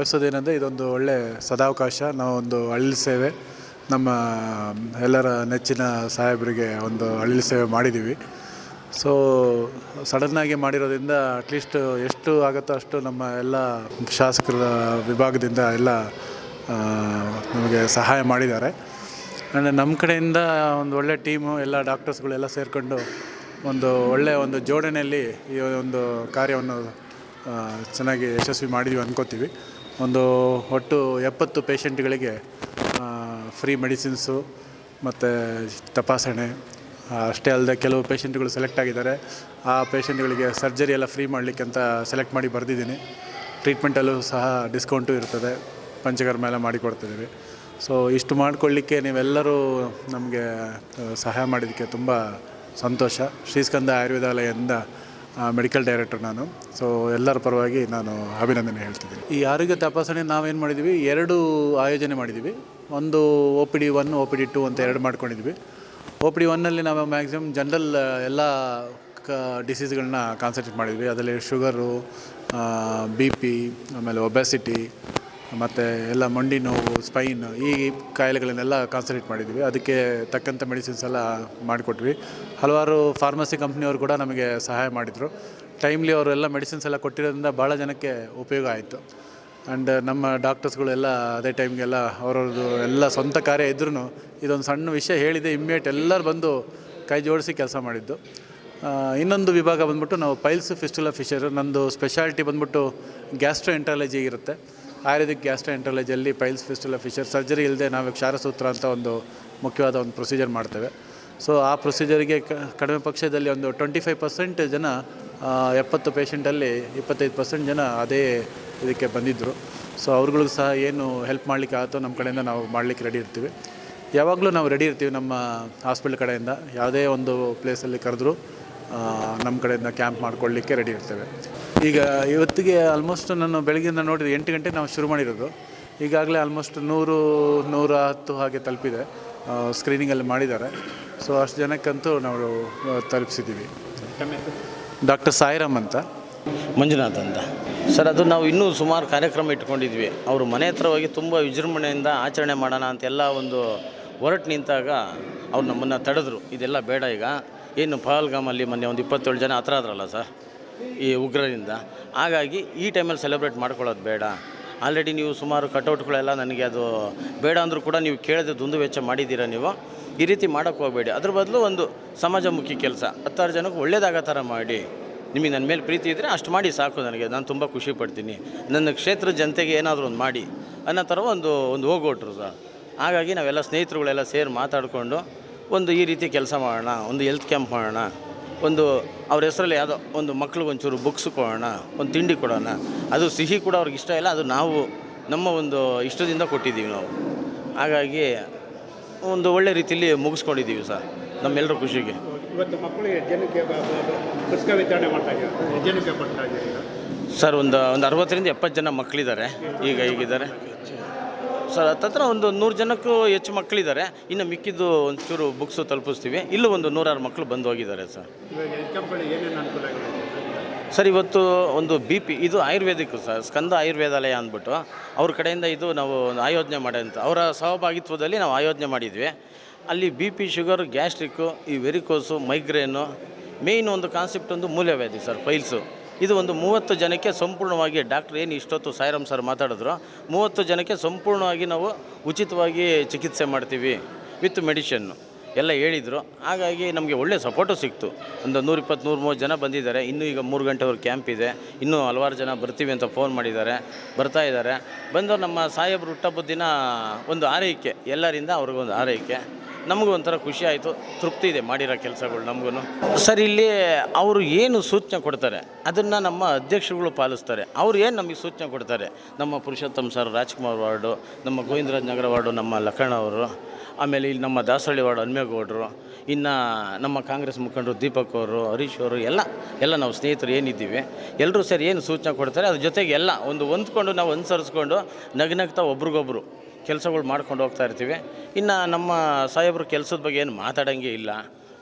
ಭಾವಿಸೋದೇನೆಂದರೆ ಇದೊಂದು ಒಳ್ಳೆ ಸದಾವಕಾಶ, ನಾವೊಂದು ಹಳ್ಳಿ ಸೇವೆ. ನಮ್ಮ ಎಲ್ಲರ ನೆಚ್ಚಿನ ಸಾಹೇಬರಿಗೆ ಒಂದು ಹಳ್ಳಿ ಸೇವೆ ಮಾಡಿದ್ದೀವಿ ಸೊ ಸಡನ್ನಾಗಿ ಮಾಡಿರೋದ್ರಿಂದ ಅಟ್ಲೀಸ್ಟ್ ಎಷ್ಟು ಆಗುತ್ತೋ ಅಷ್ಟು ನಮ್ಮ ಎಲ್ಲ ಶಾಸಕರ ವಿಭಾಗದಿಂದ ಎಲ್ಲ ನಮಗೆ ಸಹಾಯ ಮಾಡಿದ್ದಾರೆ. ಆ್ಯಂಡ್ ನಮ್ಮ ಕಡೆಯಿಂದ ಒಂದು ಒಳ್ಳೆ ಟೀಮು ಎಲ್ಲ ಡಾಕ್ಟರ್ಸ್ಗಳೆಲ್ಲ ಸೇರಿಕೊಂಡು ಒಂದು ಒಳ್ಳೆಯ ಒಂದು ಜೋಡಣೆಯಲ್ಲಿ ಈ ಒಂದು ಕಾರ್ಯವನ್ನು ಚೆನ್ನಾಗಿ ಯಶಸ್ವಿ ಮಾಡಿದ್ವಿ ಅಂದ್ಕೋತೀವಿ ಒಂದು ಒಟ್ಟು ಎಪ್ಪತ್ತು ಪೇಷಂಟ್ಗಳಿಗೆ ಫ್ರೀ ಮೆಡಿಸಿನ್ಸು ಮತ್ತು ತಪಾಸಣೆ. ಅಷ್ಟೇ ಅಲ್ಲದೆ ಕೆಲವು ಪೇಷಂಟ್ಗಳು ಸೆಲೆಕ್ಟ್ ಆಗಿದ್ದಾರೆ. ಆ ಪೇಷಂಟ್ಗಳಿಗೆ ಸರ್ಜರಿ ಎಲ್ಲ ಫ್ರೀ ಮಾಡಲಿಕ್ಕೆ ಅಂತ ಸೆಲೆಕ್ಟ್ ಮಾಡಿ ಬರೆದಿದ್ದೀನಿ. ಟ್ರೀಟ್ಮೆಂಟಲ್ಲೂ ಸಹ ಡಿಸ್ಕೌಂಟು ಇರ್ತದೆ. ಪಂಚಕರ್ಮ ಎಲ್ಲ ಮಾಡಿಕೊಡ್ತಿದ್ದೀವಿ. ಸೊ, ಇಷ್ಟು ಮಾಡಿಕೊಳ್ಳಿಕ್ಕೆ ನೀವೆಲ್ಲರೂ ನಮಗೆ ಸಹಾಯ ಮಾಡಿದ್ದಕ್ಕೆ ತುಂಬ ಸಂತೋಷ. ಶ್ರೀಸ್ಕಂದ ಆಯುರ್ವೇದಾಲಯದಿಂದ ಮೆಡಿಕಲ್ ಡೈರೆಕ್ಟರ್ ನಾನು. ಸೊ ಎಲ್ಲರ ಪರವಾಗಿ ನಾನು ಅಭಿನಂದನೆ ಹೇಳ್ತಿದ್ದೀನಿ. ಈ ಆರೋಗ್ಯ ತಪಾಸಣೆ ನಾವೇನು ಮಾಡಿದ್ದೀವಿ ಎರಡು ಆಯೋಜನೆ ಮಾಡಿದ್ದೀವಿ ಒಂದು O P D one O P D two ಅಂತ ಎರಡು ಮಾಡ್ಕೊಂಡಿದ್ವಿ. ಒ ಪಿ ಡಿ ಒನ್ನಲ್ಲಿ ನಾವು ಮ್ಯಾಕ್ಸಿಮಮ್ ಜನರಲ್ ಎಲ್ಲ ಕ ಡಿಸೀಸ್ಗಳನ್ನ ಕಾನ್ಸಂಟ್ರೇಟ್ ಮಾಡಿದ್ವಿ. ಅದರಲ್ಲಿ ಶುಗರು ಬಿ ಪಿ ಆಮೇಲೆ ಒಬೆಸಿಟಿ ಮತ್ತು ಎಲ್ಲ ಮಂಡಿ ನೋವು ಸ್ಪೈನ್ ಈ ಕಾಯಿಲೆಗಳನ್ನೆಲ್ಲ ಕಾನ್ಸಂಟ್ರೇಟ್ ಮಾಡಿದ್ವಿ. ಅದಕ್ಕೆ ತಕ್ಕಂಥ ಮೆಡಿಸಿನ್ಸ್ ಎಲ್ಲ ಮಾಡಿಕೊಟ್ವಿ. ಹಲವಾರು ಫಾರ್ಮಸಿ ಕಂಪ್ನಿಯವರು ಕೂಡ ನಮಗೆ ಸಹಾಯ ಮಾಡಿದರು. ಟೈಮ್ಲಿ ಅವರೆಲ್ಲ ಮೆಡಿಸಿನ್ಸ್ ಎಲ್ಲ ಕೊಟ್ಟಿರೋದ್ರಿಂದ ಭಾಳ ಜನಕ್ಕೆ ಉಪಯೋಗ ಆಯಿತು. ಆ್ಯಂಡ್ ನಮ್ಮ ಡಾಕ್ಟರ್ಸ್ಗಳೆಲ್ಲ ಅದೇ ಟೈಮ್ಗೆಲ್ಲ ಅವರವ್ರದ್ದು ಎಲ್ಲ ಸ್ವಂತ ಕಾರ್ಯ ಇದ್ರೂ ಇದೊಂದು ಸಣ್ಣ ವಿಷಯ ಹೇಳಿದೆ. ಇಮ್ಮಿಡಿಯೇಟ್ ಎಲ್ಲರೂ ಬಂದು ಕೈ ಜೋಡಿಸಿ ಕೆಲಸ ಮಾಡಿದ್ದು. ಇನ್ನೊಂದು ವಿಭಾಗ ಬಂದ್ಬಿಟ್ಟು ನಾವು ಪೈಲ್ಸ್ ಫಿಸ್ಟುಲಾ ಫಿಶರ್ ನಂದು ಸ್ಪೆಷಾಲಿಟಿ ಬಂದ್ಬಿಟ್ಟು ಗ್ಯಾಸ್ಟ್ರೋ ಎಂಟ್ರಾಲಜಿ ಇರುತ್ತೆ. ಆಯುರ್ವೇದಿಕ್ ಗ್ಯಾಸ್ಟ್ರೋ ಎಂಟ್ರಾಲಜಿಯಲ್ಲಿ ಪೈಲ್ಸ್ ಫಿಸ್ಟುಲಾ ಫಿಶರ್ ಸರ್ಜರಿ ಇಲ್ಲದೆ ನಾವು ಕ್ಷಾರಸೂತ್ರ ಅಂತ ಒಂದು ಮುಖ್ಯವಾದ ಒಂದು ಪ್ರೊಸೀಜರ್ ಮಾಡ್ತೇವೆ. ಸೊ ಆ ಪ್ರೊಸೀಜರಿಗೆ ಕಡಿಮೆ ಪಕ್ಷದಲ್ಲಿ ಒಂದು ಟ್ವೆಂಟಿ ಫೈವ್ ಪರ್ಸೆಂಟ್ ಜನ ಎಪ್ಪತ್ತು ಪೇಷೆಂಟಲ್ಲಿ ಇಪ್ಪತ್ತೈದು ಪರ್ಸೆಂಟ್ ಜನ ಅದೇ ಇದಕ್ಕೆ ಬಂದಿದ್ದರು ಸೊ ಅವ್ರುಗಳಿಗೂ ಸಹ ಏನು ಹೆಲ್ಪ್ ಮಾಡಲಿಕ್ಕೆ ಆಗುತ್ತೋ ನಮ್ಮ ಕಡೆಯಿಂದ ನಾವು ಮಾಡಲಿಕ್ಕೆ ರೆಡಿ ಇರ್ತೀವಿ. ಯಾವಾಗಲೂ ನಾವು ರೆಡಿ ಇರ್ತೀವಿ ನಮ್ಮ ಹಾಸ್ಪಿಟ್ಲ್ ಕಡೆಯಿಂದ. ಯಾವುದೇ ಒಂದು ಪ್ಲೇಸಲ್ಲಿ ಕರೆದ್ರು ನಮ್ಮ ಕಡೆಯಿಂದ ಕ್ಯಾಂಪ್ ಮಾಡ್ಕೊಳ್ಳಿಕ್ಕೆ ರೆಡಿ ಇರ್ತೇವೆ. ಈಗ ಇವತ್ತಿಗೆ ಆಲ್ಮೋಸ್ಟ್ ನಾನು ಬೆಳಗ್ಗೆಯಿಂದ ನೋಡಿದ್ರೆ ಎಂಟು ಗಂಟೆ ನಾವು ಶುರು ಮಾಡಿರೋದು. ಈಗಾಗಲೇ ಆಲ್ಮೋಸ್ಟ್ ನೂರು, ನೂರ ಹತ್ತು ಹಾಗೆ ತಲುಪಿದೆ. ಸ್ಕ್ರೀನಿಂಗಲ್ಲಿ ಮಾಡಿದ್ದಾರೆ. ಸೊ ಅಷ್ಟು ಜನಕ್ಕಂತೂ ನಾವು ತಲುಪಿಸಿದ್ದೀವಿ. ಡಾಕ್ಟರ್ ಸಾಯಿರಾಮ್ ಅಂತ. ಮಂಜುನಾಥ್ ಅಂತ. ಸರ್, ಅದು ನಾವು ಇನ್ನೂ ಸುಮಾರು ಕಾರ್ಯಕ್ರಮ ಇಟ್ಕೊಂಡಿದ್ವಿ. ಅವರು ಮನೆ ಹತ್ರ ಹೋಗಿ ತುಂಬ ವಿಜೃಂಭಣೆಯಿಂದ ಆಚರಣೆ ಮಾಡೋಣ ಅಂತೆಲ್ಲ ಒಂದು ಹೊರಟು ನಿಂತಾಗ ಅವ್ರು ನಮ್ಮನ್ನು ತಡೆದ್ರು. ಇದೆಲ್ಲ ಬೇಡ ಈಗ. ಏನು ಪಹಲ್ಗಾಮಲ್ಲಿ ಮೊನ್ನೆ ಒಂದು ಇಪ್ಪತ್ತೇಳು ಜನ ಹತ್ರ ಆದ್ರಲ್ಲ ಸರ್? ಈ ಉಗ್ರರಿಂದ. ಹಾಗಾಗಿ ಈ ಟೈಮಲ್ಲಿ ಸೆಲೆಬ್ರೇಟ್ ಮಾಡ್ಕೊಳ್ಳೋದು ಬೇಡ. ಆಲ್ರೆಡಿ ನೀವು ಸುಮಾರು ಕಟೌಟ್ಗಳೆಲ್ಲ ನನಗೆ ಅದು ಬೇಡ ಅಂದರೂ ಕೂಡ ನೀವು ಕೇಳದೆ ದುಂದು ವೆಚ್ಚ ಮಾಡಿದ್ದೀರಾ ನೀವು? ಈ ರೀತಿ ಮಾಡೋಕ್ಕೆ ಹೋಗಬೇಡಿ. ಅದ್ರ ಬದಲು ಒಂದು ಸಮಾಜಮುಖಿ ಕೆಲಸ. ಹತ್ತಾರು ಜನಕ್ಕೆ ಒಳ್ಳೇದಾಗೋ ಥರ ಮಾಡಿ. ನಿಮಗೆ ನನ್ನ ಮೇಲೆ ಪ್ರೀತಿ ಇದ್ದರೆ ಅಷ್ಟು ಮಾಡಿ ಸಾಕು ನನಗೆ. ನಾನು ತುಂಬ ಖುಷಿ ಪಡ್ತೀನಿ. ನನ್ನ ಕ್ಷೇತ್ರದ ಜನತೆಗೆ ಏನಾದರೂ ಒಂದು ಮಾಡಿ. ಅನ್ನೋ ಥರ ಒಂದು ಒಂದು ಹೋಗೋಟ್ರು ಸರ್. ಹಾಗಾಗಿ ನಾವೆಲ್ಲ ಸ್ನೇಹಿತರುಗಳೆಲ್ಲ ಸೇರಿ ಮಾತಾಡಿಕೊಂಡು ಒಂದು ಈ ರೀತಿ ಕೆಲಸ ಮಾಡೋಣ, ಒಂದು ಹೆಲ್ತ್ ಕ್ಯಾಂಪ್ ಮಾಡೋಣ. ಒಂದು ಅವ್ರ ಹೆಸರಲ್ಲಿ ಯಾವುದೋ ಒಂದು ಮಕ್ಳಿಗೆ ಒಂಚೂರು ಬುಕ್ಸ್ ಕೊಡೋಣ ಒಂದು ತಿಂಡಿ ಕೊಡೋಣ. ಅದು ಸಿಹಿ ಕೂಡ ಅವ್ರಿಗೆ ಇಷ್ಟ ಇಲ್ಲ ಅದು ನಾವು ನಮ್ಮ ಒಂದು ಇಷ್ಟದಿಂದ ಕೊಟ್ಟಿದ್ದೀವಿ ನಾವು. ಹಾಗಾಗಿ ಒಂದು ಒಳ್ಳೆ ರೀತಿಯಲ್ಲಿ ಮುಗಿಸ್ಕೊಂಡಿದ್ದೀವಿ ಸರ್ ನಮ್ಮೆಲ್ಲರ ಖುಷಿಗೆ. ಇವತ್ತು ಮಕ್ಕಳಿಗೆ ಜನಕ್ಕೆ ಪುಸ್ತಕ ವಿತರಣೆ ಮಾಡ್ತಾ ಇದ್ದಾರೆ. ಜನಕ್ಕೆ ಬರ್ತಾ ಇದ್ದಾರೆ ಸರ್ ಒಂದು ಒಂದು ಅರವತ್ತರಿಂದ ಎಪ್ಪತ್ತು ಜನ ಮಕ್ಕಳಿದ್ದಾರೆ ಈಗ ಈಗಿದ್ದಾರೆ ಸರ್ ತತ್ರ ಒಂದು ನೂರು ಜನಕ್ಕೂ ಹೆಚ್ಚು ಮಕ್ಕಳಿದ್ದಾರೆ. ಇನ್ನು ಮಿಕ್ಕಿದ್ದು ಒಂಚೂರು ಬುಕ್ಸು ತಲುಪಿಸ್ತೀವಿ. ಇಲ್ಲೂ ಒಂದು ನೂರಾರು ಮಕ್ಕಳು ಬಂದು ಹೋಗಿದ್ದಾರೆ ಸರ್. ಸರ್ ಇವತ್ತು ಒಂದು ಬಿ ಪಿ ಇದು ಆಯುರ್ವೇದಿಕ್ ಸರ್. ಸ್ಕಂದ ಆಯುರ್ವೇದಾಲಯ ಅಂದ್ಬಿಟ್ಟು ಅವ್ರ ಕಡೆಯಿಂದ ಇದು ನಾವು ಆಯೋಜನೆ ಮಾಡೋಂಥ ಅವರ ಸಹಭಾಗಿತ್ವದಲ್ಲಿ ನಾವು ಆಯೋಜನೆ ಮಾಡಿದ್ವಿ. ಅಲ್ಲಿ ಬಿ ಪಿ ಶುಗರ್ ಗ್ಯಾಸ್ಟ್ರಿಕ್ಕು ಈ ವೆರಿಕೋಸು ಮೈಗ್ರೇನು ಮೇಯ್ನ್ ಒಂದು ಕಾನ್ಸೆಪ್ಟ್ ಒಂದು ಮೂಲವ್ಯಾಧಿ ಸರ್ ಪೈಲ್ಸು ಇದು ಒಂದು ಮೂವತ್ತು ಜನಕ್ಕೆ ಸಂಪೂರ್ಣವಾಗಿ ಡಾಕ್ಟ್ರ್ ಏನು ಇಷ್ಟೊತ್ತು ಸಾಯಿರಾಮ್ ಸರ್ ಮಾತಾಡಿದ್ರು. ಮೂವತ್ತು ಜನಕ್ಕೆ ಸಂಪೂರ್ಣವಾಗಿ ನಾವು ಉಚಿತವಾಗಿ ಚಿಕಿತ್ಸೆ ಮಾಡ್ತೀವಿ ವಿತ್ ಮೆಡಿಷನ್ನು ಎಲ್ಲ ಹೇಳಿದರು. ಹಾಗಾಗಿ ನಮಗೆ ಒಳ್ಳೆ ಸಪೋರ್ಟು ಸಿಕ್ತು. ಒಂದು ನೂರಿಪ್ಪತ್ತು ನೂರು ಮೂವತ್ತು ಜನ ಬಂದಿದ್ದಾರೆ. ಇನ್ನೂ ಈಗ ಮೂರು ಗಂಟೆವರೆಗೆ ಕ್ಯಾಂಪ್ ಇದೆ. ಇನ್ನೂ ಹಲವಾರು ಜನ ಬರ್ತೀವಿ ಅಂತ ಫೋನ್ ಮಾಡಿದ್ದಾರೆ. ಬರ್ತಾ ಇದ್ದಾರೆ. ಬಂದು ನಮ್ಮ ಸಾಹೇಬ್ರು ಹುಟ್ಟಬ್ಬದ ದಿನ ಒಂದು ಆರೈಕೆ. ಎಲ್ಲರಿಂದ ಅವ್ರಿಗೊಂದು ಆರೈಕೆ. ನಮಗೂ ಒಂಥರ ಖುಷಿ ಆಯಿತು, ತೃಪ್ತಿ ಇದೆ ಮಾಡಿರೋ ಕೆಲಸಗಳು ನಮಗೂ ಸರ್, ಇಲ್ಲಿ ಅವರು ಏನು ಸೂಚನೆ ಕೊಡ್ತಾರೆ? ಅದನ್ನು ನಮ್ಮ ಅಧ್ಯಕ್ಷರುಗಳು ಪಾಲಿಸ್ತಾರೆ. ಅವ್ರು ಏನು ನಮಗೆ ಸೂಚನೆ ಕೊಡ್ತಾರೆ? ನಮ್ಮ ಪುರುಷೋತ್ತಮ್ ಸರ್ ರಾಜ್ಕುಮಾರ್ ವಾರ್ಡು, ನಮ್ಮ ಗೋವಿಂದರಾಜ್ ನಗರ ವಾರ್ಡು, ನಮ್ಮ ಲಕ್ಕಣ್ಣ ಅವರು, ಆಮೇಲೆ ಇಲ್ಲಿ ನಮ್ಮ ದಾಸಹಳ್ಳಿ ವಾರ್ಡ್ ಹನುಮೇಗೌಡರು, ಇನ್ನು ನಮ್ಮ ಕಾಂಗ್ರೆಸ್ ಮುಖಂಡರು ದೀಪಕ್ ಅವರು, ಹರೀಶ್ ಅವರು, ಎಲ್ಲ ಎಲ್ಲ ನಾವು ಸ್ನೇಹಿತರು ಏನಿದ್ದೀವಿ ಎಲ್ಲರೂ ಸರ್ ಏನು ಸೂಚನೆ ಕೊಡ್ತಾರೆ? ಅದ್ರ ಜೊತೆಗೆ ಎಲ್ಲ ಒಂದು ಹೊಂದ್ಕೊಂಡು ನಾವು ಅನುಸರಿಸ್ಕೊಂಡು ನಗ್ನಗ್ತಾ ಒಬ್ರಿಗೊಬ್ರು ಕೆಲಸಗಳು ಮಾಡ್ಕೊಂಡು ಹೋಗ್ತಾ ಇರ್ತೀವಿ. ಇನ್ನು ನಮ್ಮ ಸಾಹೇಬ್ರು ಕೆಲಸದ ಬಗ್ಗೆ ಏನು ಮಾತಾಡೋಂಗೆ ಇಲ್ಲ.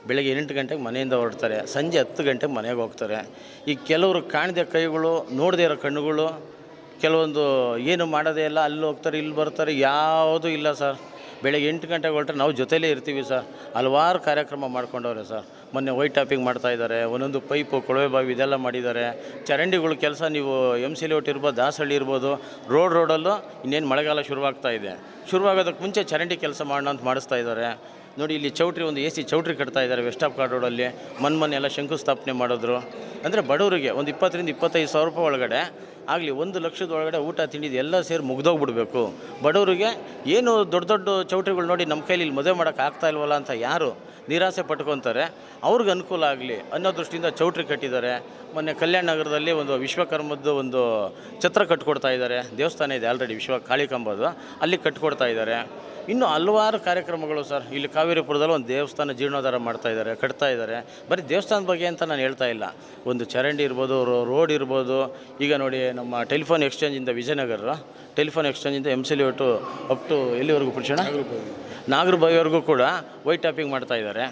ಬೆಳಗ್ಗೆ ಎಂಟು ಗಂಟೆಗೆ ಮನೆಯಿಂದ ಹೊರಡ್ತಾರೆ. ಸಂಜೆ ಹತ್ತು ಗಂಟೆಗೆ ಮನೆಗೆ ಹೋಗ್ತಾರೆ. ಈ ಕೆಲವರು ಕಾಣದೆ ಕೈಗಳು, ನೋಡದೇ ಇರೋ ಕಣ್ಣುಗಳು, ಕೆಲವೊಂದು ಏನು ಮಾಡೋದೇ ಇಲ್ಲ, ಅಲ್ಲಿ ಹೋಗ್ತಾರೆ, ಇಲ್ಲಿ ಬರ್ತಾರೆ, ಯಾವುದೂ ಇಲ್ಲ ಸರ್. ಬೆಳಗ್ಗೆ ಎಂಟು ಗಂಟೆಗೆ ಹೊರಟ್ರೆ ನಾವು ಜೊತೆಯಲ್ಲೇ ಇರ್ತೀವಿ ಸರ್. ಹಲವಾರು ಕಾರ್ಯಕ್ರಮ ಮಾಡ್ಕೊಂಡವ್ರೆ ಸರ್. ಮೊನ್ನೆ ವೈಟ್ ಟಾಪಿಂಗ್ ಮಾಡ್ತಾ ಇದ್ದಾರೆ, ಒಂದೊಂದು ಪೈಪು, ಕೊಳವೆ ಬಾವಿ ಇದೆಲ್ಲ ಮಾಡಿದ್ದಾರೆ. ಚರಂಡಿಗಳ ಕೆಲಸ ನೀವು ಎಂ ಸಿ ಲೇಔಟ್ ಇರ್ಬೋದು, ದಾಸಹಳ್ಳಿ ಇರ್ಬೋದು, ರೋಡ್ ರೋಡಲ್ಲೂ ಇನ್ನೇನು ಮಳೆಗಾಲ ಶುರುವಾಗ್ತಾ ಇದೆ. ಶುರುವಾಗೋದಕ್ಕೆ ಮುಂಚೆ ಚರಂಡಿ ಕೆಲಸ ಮಾಡೋಣ ಅಂತ ಮಾಡಿಸ್ತಾ ಇದ್ದಾರೆ. ನೋಡಿ, ಇಲ್ಲಿ ಚೌಟ್ರಿ, ಒಂದು ಎ ಸಿ ಚೌಟ್ರಿ ಕಟ್ತಾ ಇದ್ದಾರೆ ವೆಸ್ಟ್ ಆಫ್ ಕಾರ್ಡ್ ರೋಡಲ್ಲಿ. ಮನ್ ಮೊನ್ನೆ ಎಲ್ಲ ಶಂಕುಸ್ಥಾಪನೆ ಮಾಡಿದ್ರು. ಅಂದರೆ ಬಡವರಿಗೆ ಒಂದು ಇಪ್ಪತ್ತರಿಂದ ಇಪ್ಪತ್ತೈದು ಸಾವಿರ ರೂಪಾಯಿ ಒಳಗಡೆ ಆಗಲಿ ಒಂದು ಲಕ್ಷದ ಒಳಗಡೆ ಊಟ ತಿಂಡಿದ್ದು ಎಲ್ಲ ಸೇರಿ ಮುಗ್ದೋಗ್ಬಿಡ್ಬೇಕು. ಬಡವರಿಗೆ ಏನು ದೊಡ್ಡ ದೊಡ್ಡ ಚೌಟ್ರಿಗಳು ನೋಡಿ ನಮ್ಮ ಕೈಲಿ ಇಲ್ಲಿ ಮದುವೆ ಮಾಡೋಕೆ ಆಗ್ತಾ ಇಲ್ವಲ್ಲ ಅಂತ ಯಾರು ನಿರಾಸೆ ಪಟ್ಕೊತಾರೆ. ಅವ್ರಿಗೆ ಅನುಕೂಲ ಆಗಲಿ ಅನ್ನೋ ದೃಷ್ಟಿಯಿಂದ ಚೌಟ್ರಿ ಕಟ್ಟಿದ್ದಾರೆ. ಮೊನ್ನೆ ಕಲ್ಯಾಣ ನಗರದಲ್ಲಿ ಒಂದು ವಿಶ್ವಕರ್ಮದ್ದು ಒಂದು ಛತ್ರ ಕಟ್ಕೊಡ್ತಾ ಇದ್ದಾರೆ. ದೇವಸ್ಥಾನ ಇದೆ ಆಲ್ರೆಡಿ ವಿಶ್ವ ಕಾಳಿಕಂಬದು ಅಲ್ಲಿ ಕಟ್ಕೊಡ್ತಾ ಇದ್ದಾರೆ. ಇನ್ನು ಹಲವಾರು ಕಾರ್ಯಕ್ರಮಗಳು ಸರ್. ಇಲ್ಲಿ ಕಾವೇರಿಪುರದಲ್ಲಿ ಒಂದು ದೇವಸ್ಥಾನ ಜೀರ್ಣೋದ್ಧಾರ ಮಾಡ್ತಾ ಇದ್ದಾರೆ, ಕಟ್ತಾ ಇದ್ದಾರೆ. ಬರೀ ದೇವಸ್ಥಾನದ ಬಗ್ಗೆ ಅಂತ ನಾನು ಹೇಳ್ತಾ ಇಲ್ಲ. ಒಂದು ಚರಂಡಿ ಇರ್ಬೋದು ರೋಡ್ ಇರ್ಬೋದು. ಈಗ ನೋಡಿ ನಮ್ಮ ಟೆಲಿಫೋನ್ ಎಕ್ಸ್ಚೇಂಜಿಂದ Vijayanagar, telephone ಎಕ್ಸ್ಚೇಂಜಿಂದ M C layout up to ಎಲ್ಲಿವರೆಗೂ ಪುರುಷಣ ನಾಗರಬಾವಿವರೆಗೂ ಕೂಡ ವೈಟ್ ಟಾಪಿಂಗ್ ಮಾಡ್ತಾ ಇದ್ದಾರೆ.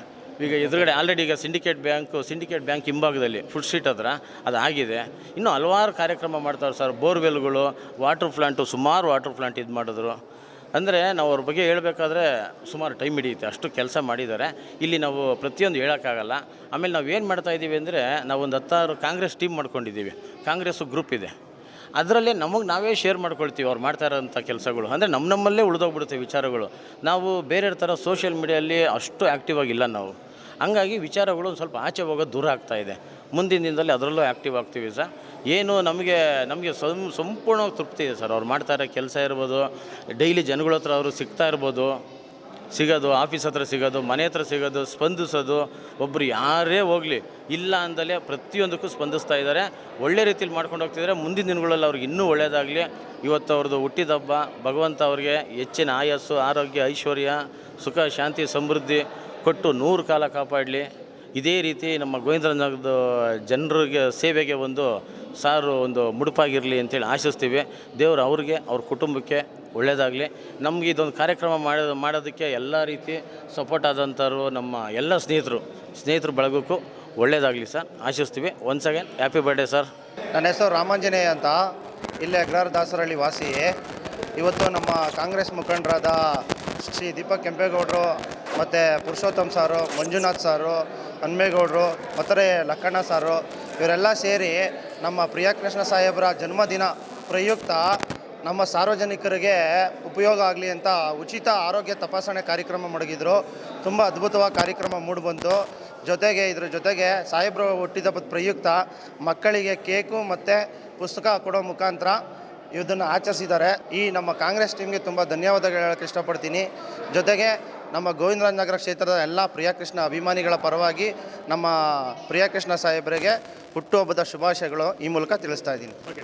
ಈಗ ಎದುರುಗಡೆ ಆಲ್ರೆಡಿ ಈಗ ಸಿಂಡಿಕೇಟ್ ಬ್ಯಾಂಕು ಸಿಂಡಿಕೇಟ್ ಬ್ಯಾಂಕ್ ಹಿಂಭಾಗದಲ್ಲಿ ಫುಡ್ ಸ್ಟ್ರೀಟ್ ಹತ್ರ ಅದು ಆಗಿದೆ. ಇನ್ನೂ ಹಲವಾರು ಕಾರ್ಯಕ್ರಮ ಮಾಡ್ತಾರೆ ಸರ್. ಬೋರ್ವೆಲ್ಗಳು ವಾಟರ್ ಪ್ಲಾಂಟು ಸುಮಾರು ವಾಟರ್ ಪ್ಲಾಂಟ್ ಇದು ಮಾಡಿದ್ರು. ಅಂದರೆ ನಾವು ಅವ್ರ ಬಗ್ಗೆ ಹೇಳಬೇಕಾದ್ರೆ ಸುಮಾರು ಟೈಮ್ ಹಿಡಿಯುತ್ತೆ, ಅಷ್ಟು ಕೆಲಸ ಮಾಡಿದ್ದಾರೆ. ಇಲ್ಲಿ ನಾವು ಪ್ರತಿಯೊಂದು ಹೇಳೋಕ್ಕಾಗಲ್ಲ. ಆಮೇಲೆ ನಾವು ಏನು ಮಾಡ್ತಾ ಇದ್ದೀವಿ ಅಂದರೆ ನಾವು ಒಂದು ಹತ್ತಾರು ಕಾಂಗ್ರೆಸ್ ಟೀಮ್ ಮಾಡ್ಕೊಂಡಿದ್ದೀವಿ. ಕಾಂಗ್ರೆಸ್ ಗ್ರೂಪ್ ಇದೆ. ಅದರಲ್ಲೇ ನಮಗೆ ನಾವೇ ಶೇರ್ ಮಾಡ್ಕೊಳ್ತೀವಿ ಅವ್ರು ಮಾಡ್ತಾ ಇರೋಂಥ ಕೆಲಸಗಳು. ಅಂದರೆ ನಮ್ಮ ನಮ್ಮಲ್ಲೇ ಉಳಿದೋಗ್ಬಿಡುತ್ತೆ ವಿಚಾರಗಳು. ನಾವು ಬೇರೆ ಥರ ಸೋಷಿಯಲ್ ಮೀಡಿಯಲ್ಲಿ ಅಷ್ಟು ಆ್ಯಕ್ಟಿವ್ ಆಗಿಲ್ಲ ನಾವು. ಹಂಗಾಗಿ ವಿಚಾರಗಳು ಸ್ವಲ್ಪ ಆಚೆ ಹೋಗೋದು ದೂರ ಆಗ್ತಾಯಿದೆ ಮುಂದಿನ ದಿನದಲ್ಲಿ ಅದರಲ್ಲೂ ಆ್ಯಕ್ಟಿವ್ ಆಗ್ತೀವಿ ಸರ್. ಏನು ನಮಗೆ ನಮಗೆ ಸಂ ಸಂಪೂರ್ಣವಾಗಿ ತೃಪ್ತಿ ಇದೆ ಸರ್. ಅವ್ರು ಮಾಡ್ತಾ ಇರೋ ಕೆಲಸ ಇರ್ಬೋದು ಡೈಲಿ ಜನಗಳ ಹತ್ರ ಅವರು ಸಿಗ್ತಾ ಇರ್ಬೋದು, ಸಿಗೋದು ಆಫೀಸ್ ಹತ್ರ ಸಿಗೋದು, ಮನೆ ಹತ್ರ ಸಿಗೋದು, ಸ್ಪಂದಿಸೋದು ಒಬ್ಬರು ಯಾರೇ ಹೋಗಲಿ, ಇಲ್ಲ ಅಂದಲೇ ಪ್ರತಿಯೊಂದಕ್ಕೂ ಸ್ಪಂದಿಸ್ತಾ ಇದ್ದಾರೆ. ಒಳ್ಳೆ ರೀತಿಯಲ್ಲಿ ಮಾಡ್ಕೊಂಡು ಹೋಗ್ತಿದ್ದಾರೆ. ಮುಂದಿನ ದಿನಗಳಲ್ಲಿ ಅವ್ರಿಗೆ ಇನ್ನೂ ಒಳ್ಳೆಯದಾಗಲಿ ಇವತ್ತು ಅವ್ರದ್ದು ಹುಟ್ಟಿದ ಹಬ್ಬ, ಭಗವಂತ ಅವ್ರಿಗೆ ಹೆಚ್ಚಿನ ಆಯಸ್ಸು ಆರೋಗ್ಯ, ಐಶ್ವರ್ಯ, ಸುಖ, ಶಾಂತಿ, ಸಮೃದ್ಧಿ ಕೊಟ್ಟು ನೂರು ಕಾಲ ಕಾಪಾಡಲಿ. ಇದೇ ರೀತಿ ನಮ್ಮ ಗೋವಿಂದನಗರದ ಜನರಿಗೆ ಸೇವೆಗೆ ಒಂದು ಸಾರು ಒಂದು ಮುಡುಪಾಗಿರಲಿ ಅಂತೇಳಿ ಆಶಿಸ್ತೀವಿ. ದೇವರು ಅವ್ರಿಗೆ, ಅವ್ರ ಕುಟುಂಬಕ್ಕೆ ಒಳ್ಳೆಯದಾಗಲಿ ನಮಗೆ ಇದೊಂದು ಕಾರ್ಯಕ್ರಮ ಮಾಡೋದು ಮಾಡೋದಕ್ಕೆ ಎಲ್ಲ ರೀತಿ ಸಪೋರ್ಟ್ ಆದಂಥವ್ರು ನಮ್ಮ ಎಲ್ಲ ಸ್ನೇಹಿತರು ಸ್ನೇಹಿತರು ಬಳಗಕ್ಕೂ ಒಳ್ಳೆಯದಾಗಲಿ sir. ಆಶಿಸ್ತೀವಿ. Once again happy birthday sir ನನ್ನ ಹೆಸರು ರಾಮಾಂಜನೇಯ ಅಂತ. ಇಲ್ಲೇ ಅಗ್ರಹಾರ ದಾಸರಹಳ್ಳಿ ವಾಸಿ. ಇವತ್ತು ನಮ್ಮ ಕಾಂಗ್ರೆಸ್ ಮುಖಂಡರಾದ ಶ್ರೀ ದೀಪಕ್ ಕೆಂಪೇಗೌಡರು ಮತ್ತು ಪುರುಷೋತ್ತಮ್ ಸಾರು, ಮಂಜುನಾಥ್ ಸಾರು, ಹನ್ಮೇಗೌಡರು ಮತ್ತು ಲಕ್ಕಣ್ಣ ಸಾರು, ಇವರೆಲ್ಲ ಸೇರಿ ನಮ್ಮ ಪ್ರಿಯಕೃಷ್ಣ ಸಾಹೇಬರ ಜನ್ಮದಿನ ಪ್ರಯುಕ್ತ ನಮ್ಮ ಸಾರ್ವಜನಿಕರಿಗೆ ಉಪಯೋಗ ಆಗಲಿ ಅಂತ ಉಚಿತ ಆರೋಗ್ಯ ತಪಾಸಣೆ ಕಾರ್ಯಕ್ರಮ ಮಡಗಿದ್ರು. ತುಂಬ ಅದ್ಭುತವಾದ ಕಾರ್ಯಕ್ರಮ ಮೂಡಿಬಂತು ಜೊತೆಗೆ ಇದ್ರ ಜೊತೆಗೆ ಸಾಹೇಬ್ರ ಹುಟ್ಟಿದ ಪ್ರಯುಕ್ತ ಮಕ್ಕಳಿಗೆ ಕೇಕು ಮತ್ತು ಪುಸ್ತಕ ಕೊಡೋ ಮುಖಾಂತರ ಇದನ್ನು ಆಚರಿಸಿದ್ದಾರೆ. ಈ ನಮ್ಮ ಕಾಂಗ್ರೆಸ್ ಟೀಮ್ಗೆ ತುಂಬ ಧನ್ಯವಾದಗಳು ಹೇಳೋಕ್ಕೆ ಇಷ್ಟಪಡ್ತೀನಿ. ಜೊತೆಗೆ ನಮ್ಮ ಗೋವಿಂದರಾಜನಗರ ಕ್ಷೇತ್ರದ ಎಲ್ಲ ಪ್ರಿಯಕೃಷ್ಣ ಅಭಿಮಾನಿಗಳ ಪರವಾಗಿ ನಮ್ಮ ಪ್ರಿಯಕೃಷ್ಣ ಸಾಹೇಬರಿಗೆ ಹುಟ್ಟುಹಬ್ಬದ ಶುಭಾಶಯಗಳು ಈ ಮೂಲಕ ತಿಳಿಸ್ತಾ ಇದ್ದೀನಿ.